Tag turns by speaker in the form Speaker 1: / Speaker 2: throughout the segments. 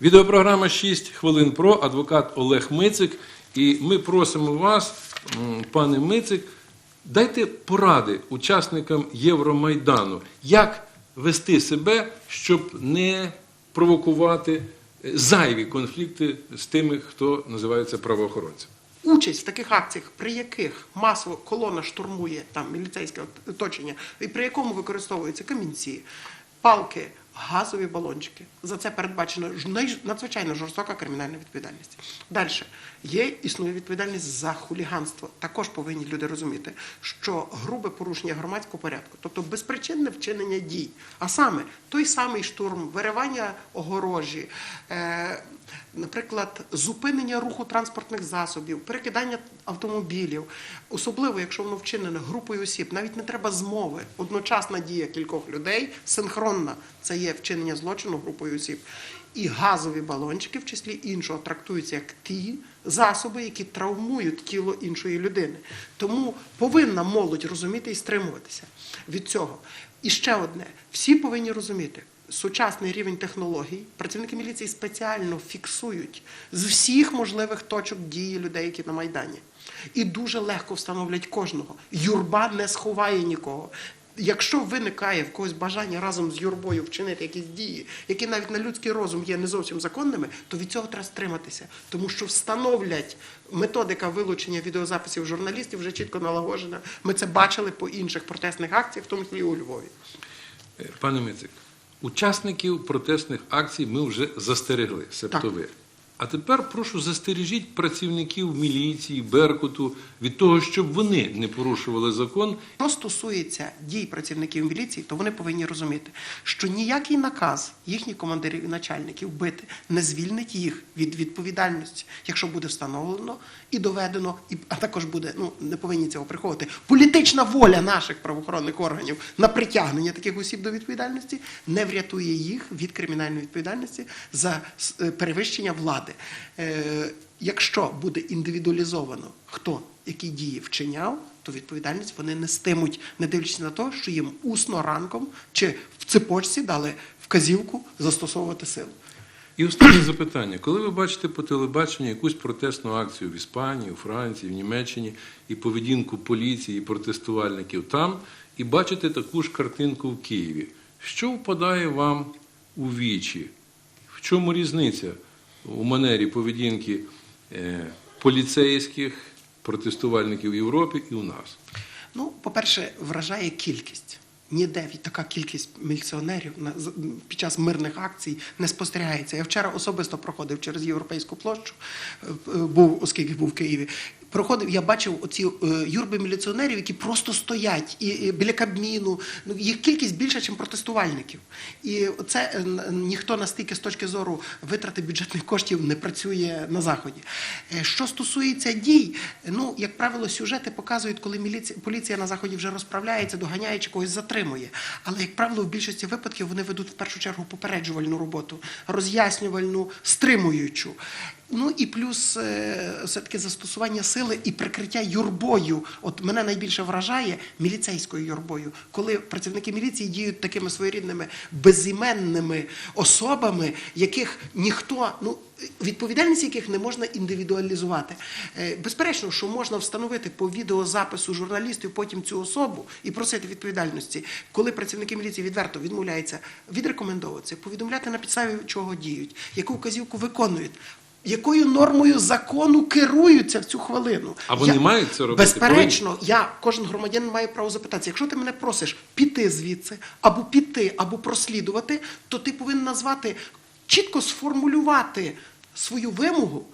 Speaker 1: Відеопрограма «6 хвилин про адвокат Олег Мицик. І ми просимо вас, пане Мицик, дайте поради учасникам Євромайдану, як вести себе, щоб не провокувати е, зайві конфлікти з тими, хто називається правоохоронцем.
Speaker 2: Участь в таких акціях, при яких масово колона штурмує там міліцейське оточення, і при якому використовуються камінці, палки, газові балончики. За це передбачено надзвичайно жорстока кримінальна відповідальність. Далі є існує відповідальність за хуліганство. Також повинні люди розуміти, що грубе порушення громадського порядку, тобто безпричинне вчинення дій, а саме той самий штурм, виривання огорожі. Е- Наприклад, зупинення руху транспортних засобів, перекидання автомобілів, особливо якщо воно вчинено групою осіб, навіть не треба змови. Одночасна дія кількох людей синхронна це є вчинення злочину групою осіб. І газові балончики, в числі іншого, трактуються як ті засоби, які травмують тіло іншої людини. Тому повинна молодь розуміти і стримуватися від цього. І ще одне: всі повинні розуміти, сучасний рівень технологій працівники міліції спеціально фіксують з всіх можливих точок дії людей, які на майдані, і дуже легко встановлять кожного. Юрба не сховає нікого. Якщо виникає в когось бажання разом з юрбою вчинити якісь дії, які навіть на людський розум є не зовсім законними, то від цього треба стриматися, тому що встановлять методика вилучення відеозаписів журналістів вже чітко налагоджена. Ми це бачили по інших протестних акціях, в тому числі у Львові.
Speaker 1: Е, Пане Мицик, учасників протестних акцій ми вже застерегли, себто ви. А тепер прошу застережіть працівників міліції, Беркуту від того, щоб вони не порушували закон
Speaker 2: Що стосується дій працівників міліції, то вони повинні розуміти, що ніякий наказ їхніх командирів і начальників бити не звільнить їх від відповідальності, якщо буде встановлено і доведено, і а також буде ну не повинні цього приховувати. Політична воля наших правоохоронних органів на притягнення таких осіб до відповідальності не врятує їх від кримінальної відповідальності за е, перевищення влади. Е, якщо буде індивідуалізовано, хто які дії вчиняв, то відповідальність вони нестимуть, не дивлячись на те, що їм усно ранком чи в цепочці дали вказівку застосовувати силу.
Speaker 1: І останнє запитання. Коли ви бачите по телебаченню якусь протестну акцію в Іспанії, у Франції, в Німеччині і поведінку поліції, і протестувальників там, і бачите таку ж картинку в Києві, що впадає вам у вічі? В чому різниця у манері поведінки е, поліцейських протестувальників в Європі і у нас?
Speaker 2: Ну, по-перше, вражає кількість. Ніде від- така кількість міліціонерів на під час мирних акцій не спостерігається. Я вчора особисто проходив через європейську площу, е, е, був, оскільки був в Києві. Проходив, я бачив оці е, юрби міліціонерів, які просто стоять і, і біля кабміну. Ну їх кількість більша, ніж протестувальників. І це е, ніхто настільки з точки зору витрати бюджетних коштів не працює на заході. Е, Що стосується дій, ну як правило, сюжети показують, коли міліція поліція на заході вже розправляється, доганяє чи когось затримує. Але як правило, в більшості випадків вони ведуть в першу чергу попереджувальну роботу, роз'яснювальну, стримуючу. Ну і плюс е, все-таки застосування сили і прикриття юрбою. От мене найбільше вражає міліцейською юрбою, коли працівники міліції діють такими своєрідними безіменними особами, яких ніхто, ну відповідальність яких не можна індивідуалізувати. Е, Безперечно, що можна встановити по відеозапису журналістів потім цю особу і просити відповідальності, коли працівники міліції відверто відмовляються відрекомендовуватися, повідомляти на підставі чого діють, яку вказівку виконують. Якою нормою закону керуються в цю хвилину?
Speaker 1: А вони мають це робити?
Speaker 2: Безперечно, я кожен громадянин має право запитатися. Якщо ти мене просиш піти звідси, або піти, або прослідувати, то ти повинен назвати чітко сформулювати свою вимогу.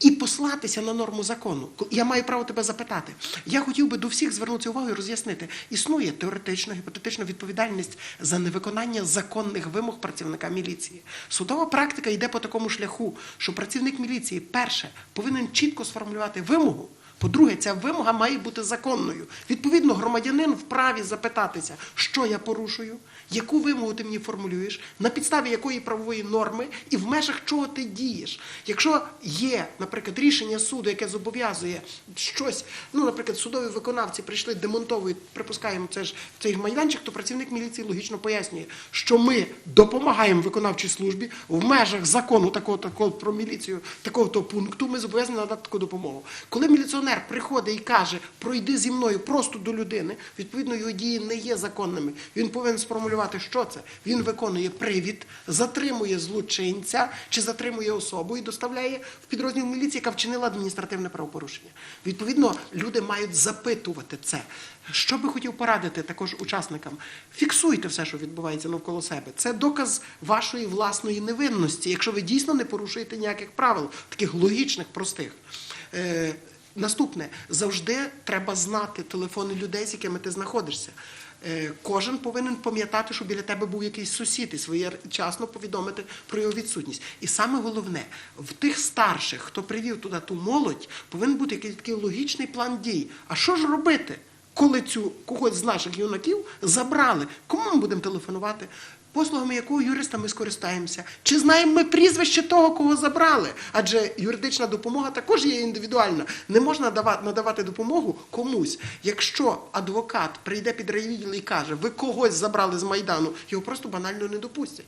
Speaker 2: І послатися на норму закону. Я маю право тебе запитати. Я хотів би до всіх звернути увагу і роз'яснити. Існує теоретична, гіпотетична відповідальність за невиконання законних вимог працівника міліції. Судова практика йде по такому шляху, що працівник міліції, перше, повинен чітко сформулювати вимогу. По-друге, ця вимога має бути законною. Відповідно, громадянин вправі запитатися, що я порушую, яку вимогу ти мені формулюєш, на підставі якої правової норми і в межах чого ти дієш. Якщо є, наприклад, рішення суду, яке зобов'язує щось, ну, наприклад, судові виконавці прийшли, демонтовують, припускаємо, це ж цей майданчик, то працівник міліції логічно пояснює, що ми допомагаємо виконавчій службі в межах закону такого такого про міліцію, такого то пункту. Ми зобов'язані надати таку допомогу. Коли міліціонер приходить і каже, пройди зі мною просто до людини, відповідно його дії не є законними. Він повинен сформулювати, що це. Він виконує привід, затримує злочинця чи затримує особу і доставляє в підрозділ міліції, яка вчинила адміністративне правопорушення. Відповідно, люди мають запитувати це. Що би хотів порадити також учасникам? Фіксуйте все, що відбувається навколо себе. Це доказ вашої власної невинності, якщо ви дійсно не порушуєте ніяких правил, таких логічних, простих. Наступне завжди треба знати телефони людей, з якими ти знаходишся. Е, Кожен повинен пам'ятати, що біля тебе був якийсь сусід і своєчасно повідомити про його відсутність. І саме головне, в тих старших, хто привів туди ту молодь, повинен бути якийсь такий логічний план дій. А що ж робити, коли цю когось з наших юнаків забрали? Кому ми будемо телефонувати? Послугами якого юриста ми скористаємося? Чи знаємо ми прізвище того, кого забрали? Адже юридична допомога також є індивідуальна. Не можна надавати допомогу комусь. Якщо адвокат прийде під райвідділ і каже, ви когось забрали з Майдану, його просто банально не допустять.